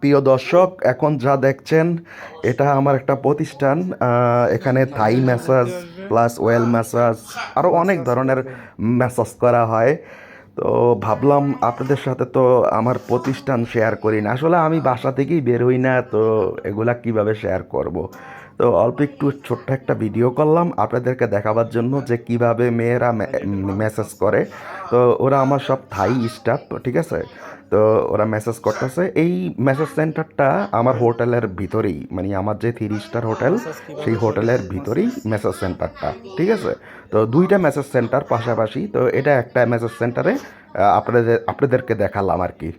প্রিয় দর্শক, এখন যা দেখছেন, এটা আমার একটা প্রতিষ্ঠান এখানে Thai massage plus oil massage আরও অনেক ধরনের ম্যাসাজ করা হয়। তো ভাবলাম আপনাদের সাথে তো আমার প্রতিষ্ঠান শেয়ার করি না। আসলে আমি বাসা থেকেই বের হই না, তো এগুলা কীভাবে শেয়ার করব। তো অল্প একটু ছোট্ট একটা ভিডিও করলাম, আপনাদেরকে দেখাবার জন্য যে কীভাবে মেয়েরা মেসেজ করে। তো ওরা আমার সব থাই স্টাফ ঠিক আছে? তো ওরা মেসেজ করতেছে। এই মেসেজ সেন্টারটা আমার হোটেলের ভিতরেই মানে আমার যে থ্রি স্টার হোটেল, সেই হোটেলের ভিতরেই মেসেজ সেন্টারটা ঠিক আছে? তো দুইটা মেসেজ সেন্টার পাশাপাশি, তো এটা একটা মেসেজ সেন্টারে আপনাদের, আপনাদেরকে দেখালাম আর কি।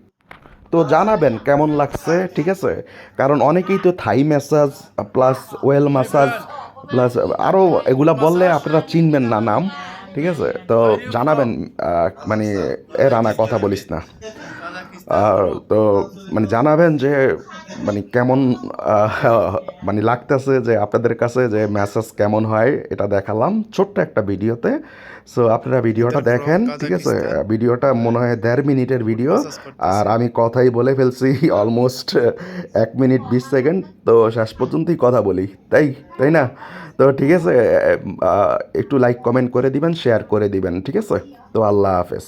তো জানাবেন কেমন লাগছে, ঠিক আছে? কারণ অনেকেই তো Thai massage plus oil massage plus আরও এগুলা বললে আপনারা চিনবেন না নাম, ঠিক আছে? তো জানাবেন মানে এ রানা কথা বলিস না। তো মানে জানাবেন যে মানে কেমন মানে লাগতেছে যে আপনাদের কাছে যে মেসেজ কেমন হয় এটা দেখালাম ছোট্ট একটা ভিডিওতে। সো আপনারা ভিডিওটা দেখেন ঠিক আছে? ভিডিওটা মনে হয় দেড় মিনিটের ভিডিও। আর আমি কথাই বলে ফেলছি অলমোস্ট এক মিনিট বিশ সেকেন্ড। তো শেষ পর্যন্তই কথা বলি তাই তাই না? তো ঠিক আছে একটু লাইক কমেন্ট করে দিবেন শেয়ার করে দিবেন ঠিক আছে? তো আল্লাহ হাফেজ।